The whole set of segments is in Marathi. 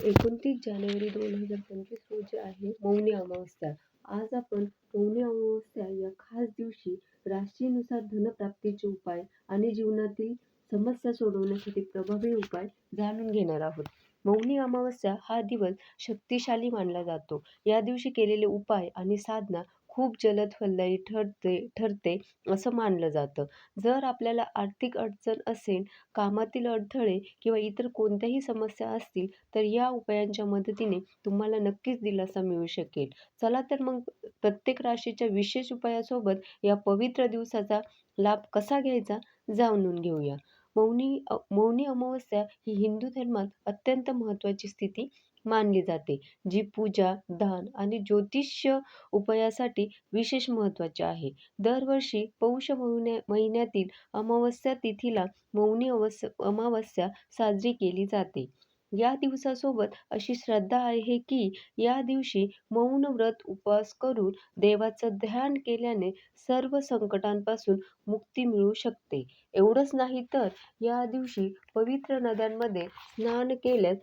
एकोणतीस जानेवारी दोन हजार पंचवीस रोजी आहे मौनी अमावस्या. आज आपण मौनी अमावस्या या खास दिवशी राशीनुसार धनप्राप्तीचे उपाय आणि जीवनातील समस्या सोडवण्यासाठी प्रभावी उपाय जाणून घेणार आहोत. मौनी अमावस्या हा दिवस शक्तिशाली मानला जातो. या दिवशी केलेले उपाय आणि साधना खूप जलद फलदायी ठरते असं मानलं जातं. जर आपल्याला आर्थिक अडचण असेल, कामातील अडथळे किंवा इतर कोणत्याही समस्या असतील तर या उपायांच्या मदतीने तुम्हाला नक्कीच दिलासा मिळू शकेल. चला तर मग प्रत्येक राशीच्या विशेष उपायासोबत या पवित्र दिवसाचा लाभ कसा घ्यायचा जाणून घेऊया. मौनी मौनी अमावस्या ही हिंदू धर्मात अत्यंत महत्त्वाची स्थिती मानली जाते, जी पूजा, दान आणि ज्योतिष्य उपायासाठी विशेष महत्त्वाची आहे. दरवर्षी पौष महिन्यातील अमावस्या तिथीला मौनी अवस अमावस्या साजरी केली जाते. या दिवसासोबत अशी श्रद्धा आहे की या दिवशी मौन व्रत उपवास करून देवाचं ध्यान केल्याने सर्व संकटांपासून मुक्ती मिळू शकते. एवढंच नाही तर या दिवशी पवित्र नद्यांमध्ये स्नान केल्यास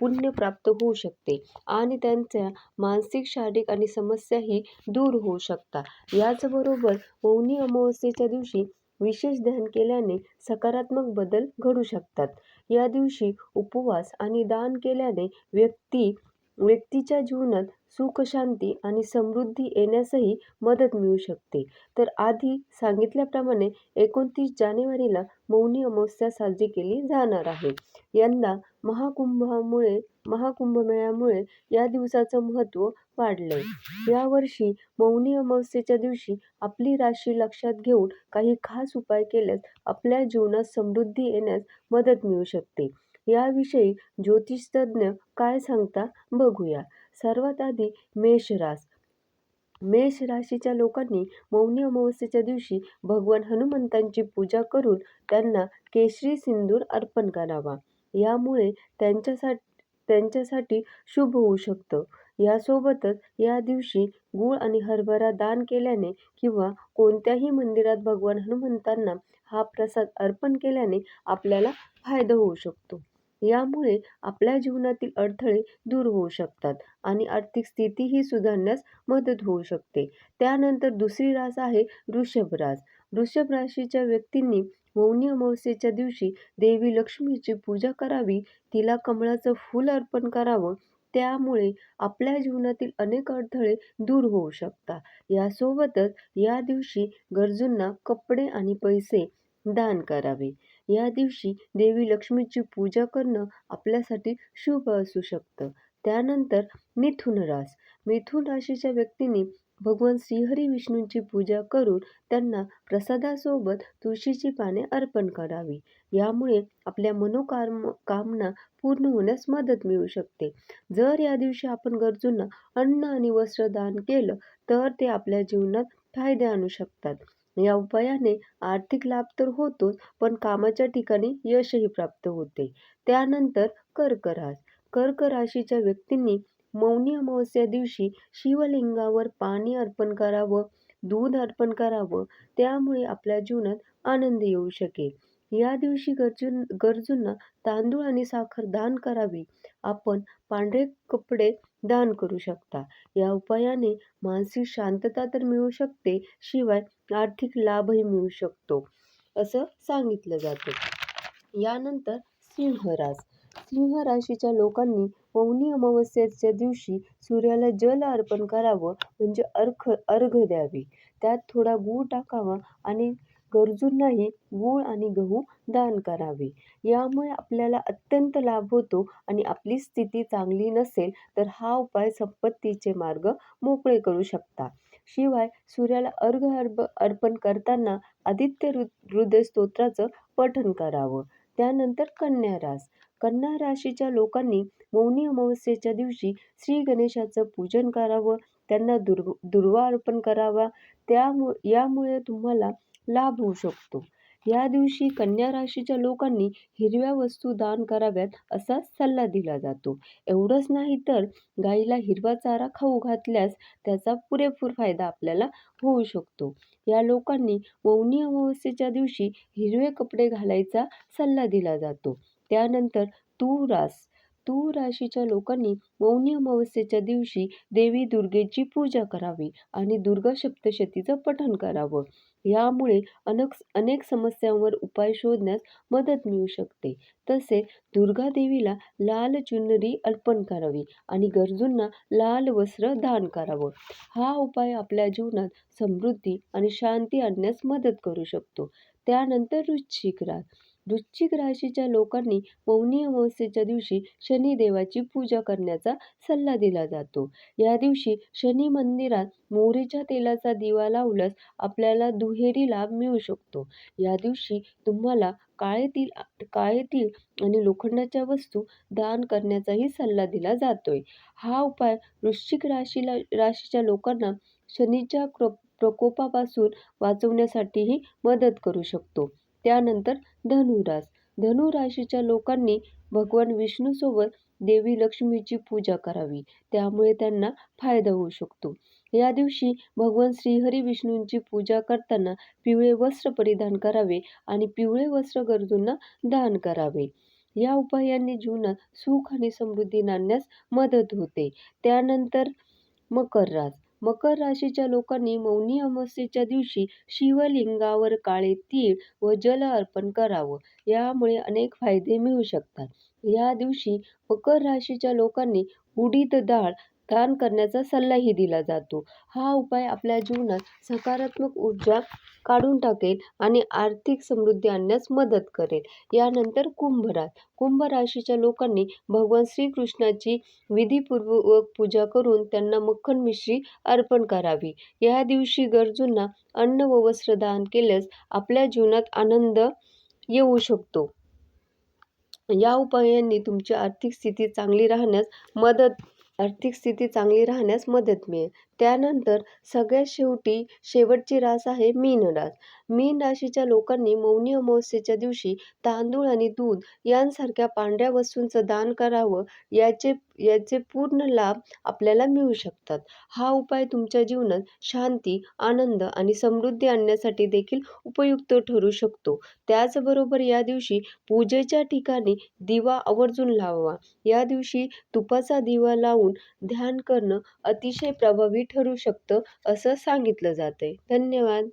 पुण्य प्राप्त होऊ शकते आणि त्यांच्या मानसिक, शारीरिक आणि समस्याही दूर होऊ शकतात. याचबरोबर मौनी अमावस्येच्या दिवशी विशेष ध्यान केल्याने सकारात्मक बदल घडू शकतात. या दिवशी उपवास आणि दान केल्याने व्यक्ती व्यक्तीच्या जीवनात सुख, शांती आणि समृद्धी येण्यासही मदत मिळू शकते. तर आधी सांगितल्याप्रमाणे एकोणतीस जानेवारीला मौनी अमावस्या साजरी केली जाणार आहे. यंदा महाकुंभामुळे महाकुंभमेळ्यामुळे या दिवसाचं महत्त्व वाढलंय. यावर्षी मौनी अमावस्येच्या दिवशी आपली राशी लक्षात घेऊन काही खास उपाय केल्यास आपल्या जीवनात समृद्धी येण्यास मदत मिळू शकते. याविषयी ज्योतिषतज्ज्ञ काय सांगता बघूया. सर्वात आधी मेषरास मेष राशीच्या लोकांनी मौनी अमावस्येच्या दिवशी भगवान हनुमंतांची पूजा करून त्यांना केशरी सिंदूर अर्पण करावा. यामुळे त्यांच्यासाठी त्यांच्यासाठी शुभ होऊ शकतं. यासोबतच या दिवशी गूळ आणि हरभरा दान केल्याने किंवा कोणत्याही मंदिरात भगवान हनुमंतांना हा प्रसाद अर्पण केल्याने आपल्याला फायदा होऊ शकतो. यामुळे आपल्या जीवनातील अडथळे दूर होऊ शकतात आणि आर्थिक स्थितीही सुधारण्यास मदत होऊ शकते. त्यानंतर दुसरी रास आहे वृषभ रास. वृषभ राशीच्या व्यक्तींनी मौनी अमावस्येच्या दिवशी देवी लक्ष्मीची पूजा करावी, तिला कमळाचं फूल अर्पण करावं. त्यामुळे आपल्या जीवनातील अनेक अडथळे दूर होऊ शकतात. यासोबतच या दिवशी गरजूंना कपडे आणि पैसे दान करावे. या दिवशी देवी लक्ष्मीची पूजा करणं आपल्यासाठी शुभ असू शकतं. त्यानंतर मिथुन रास मिथुन राशीच्या व्यक्तींनी भगवान श्रीहरी विष्णूंची पूजा करून त्यांना प्रसादासोबत तुळशीची पाने अर्पण करावी. यामुळे आपल्या मनोकामना पूर्ण होण्यास मदत मिळू शकते. जर या दिवशी आपण गरजूंना अन्न आणि वस्त्र दान केलं तर ते आपल्या जीवनात फायदे आणू शकतात. या उपायाने आर्थिक लाभ तर होतोच, पण कामाच्या ठिकाणी यशही प्राप्त होते. त्यानंतर कर्क रास कर्क राशीच्या व्यक्तींनी मौनी अमावस्या दिवशी शिवलिंगावर पाणी अर्पण करावं, दूध अर्पण करावं. त्यामुळे आपल्या जीवनात आनंद येऊ शकेल. या दिवशी गरजूं गरजूंना तांदूळ आणि साखर दान करावी. आपण पांढरे कपडे दान करू शकता. या उपायाने मानसिक शांतता तर मिळू शकते, शिवाय आर्थिक लाभही मिळू शकतो, असं सांगितलं जातं. यानंतर सिंहरास सिंह राशीच्या लोकांनी पौनी अमावस्येच्या दिवशी सूर्याला जल अर्पण करावं म्हणजे अर्ख अर्घ्य द्यावे. त्यात थोडा गूळ टाकावा आणि गरजूंनाही गूळ आणि गहू दान करावे. यामुळे आपल्याला अत्यंत लाभ होतो आणि आपली स्थिती चांगली नसेल तर हा उपाय संपत्तीचे मार्ग मोकळे करू शकता शिवाय सूर्याला अर्घ्य अर्पण करताना आदित्य हृदय स्तोत्राचं पठण करावं. त्यानंतर कन्या रास कन्या राशीच्या लोकांनी मौनी अमावस्येच्या दिवशी श्री गणेशाचं पूजन करावं, त्यांना दुर्वा अर्पण करावा. त्यामुळे यामुळे तुम्हाला लाभ होऊ शकतो. या दिवशी कन्या राशीच्या लोकांनी हिरव्या वस्तू दान कराव्यात असा सल्ला दिला जातो. एवढंच नाही तर गाईला हिरवा चारा खाऊ घातल्यास त्याचा पुरेपूर फायदा आपल्याला होऊ शकतो. या लोकांनी मौनी अमावस्येच्या दिवशी हिरवे कपडे घालायचा सल्ला दिला जातो. त्यानंतर तुळ रास राशीच्या लोकांनी मौनी अमावस्येच्या दिवशी देवी दुर्गेची पूजा करावी आणि दुर्गा सप्तशतीचं पठण करावं यामुळे अनेक अनेक समस्यांवर उपाय शोधण्यास मदत मिळू शकते. तसेच दुर्गा देवीला लाल चुनरी अर्पण करावी आणि गरजूंना लाल वस्त्र दान करावं. हा उपाय आपल्या जीवनात समृद्धी आणि शांती आणण्यास मदत करू शकतो. त्यानंतर वृश्चिक रास वृश्चिक राशीच्या लोकांनी मौनी अमावस्येच्या दिवशी शनिदेवाची पूजा करण्याचा सल्ला दिला जातो. या दिवशी शनी मंदिरात मोहरीच्या तेलाचा दिवा लावल्यास आपल्याला दुहेरी लाभ मिळू शकतो. या दिवशी तुम्हाला काळे तीळ काळे तीळ आणि लोखंडाच्या वस्तू दान करण्याचाही सल्ला दिला जातोय. हा उपाय वृश्चिक राशीला राशीच्या लोकांना शनीच्या क्र प्रकोपापासून वाचवण्यासाठीही मदत करू शकतो. त्यानंतर धनुरास धनु राशीच्या लोकांनी भगवान विष्णूसोबत देवी लक्ष्मीची पूजा करावी. त्यामुळे त्यांना फायदा होऊ शकतो. या दिवशी भगवान श्रीहरी विष्णूंची पूजा करताना पिवळे वस्त्र परिधान करावे आणि पिवळे वस्त्र गरजूंना दान करावे. या उपायांनी जीवनात सुख आणि समृद्धी नांदण्यास मदत होते. त्यानंतर मकर रास मकर राशीच्या लोकांनी मौनी अमावस्येच्या दिवशी शिवलिंगावर काळे तीळ व जल अर्पण करावं. यामुळे अनेक फायदे मिळू शकतात. या दिवशी मकर राशीच्या लोकांनी उडीद डाळ दान करण्याचा सल्लाही दिला जातो. हा उपाय आपल्या जीवनात सकारात्मक ऊर्जा काढून टाकेल आणि आर्थिक समृद्धी आणण्यास मदत करेल. यानंतर कुंभरात कुंभ राशीच्या लोकांनी भगवान श्रीकृष्णाची विधीपूर्वक पूजा करून त्यांना मक्खन मिश्री अर्पण करावी. या दिवशी गरजूंना अन्न व वस्त्र दान केल्यास आपल्या जीवनात आनंद येऊ शकतो. या उपायांनी तुमची आर्थिक स्थिती चांगली राहण्यास मदत आर्थिक स्थिती चांगली राहण्यास मदत मिळेल. त्यानंतर सगळ्यात शेवटी शेवटची रास आहे मीन रास मीन राशीच्या लोकांनी मौनी अमावस्येच्या दिवशी तांदूळ आणि दूध यांसारख्या पांढऱ्या वस्तूंचं दान करावं याचे याचे पूर्ण लाभ आपल्याला मिळू शकतात. हा उपाय तुमच्या जीवनात शांती आनंद आणि समृद्धी आणण्यासाठी देखील उपयुक्त ठरू शकतो. त्याचबरोबर या दिवशी पूजेच्या ठिकाणी दिवा आवर्जून लावावा. या दिवशी तुपाचा दिवा लावून ध्यान करणं अतिशय प्रभावी ठरू शकतं असं सांगितलं जातंय. धन्यवाद.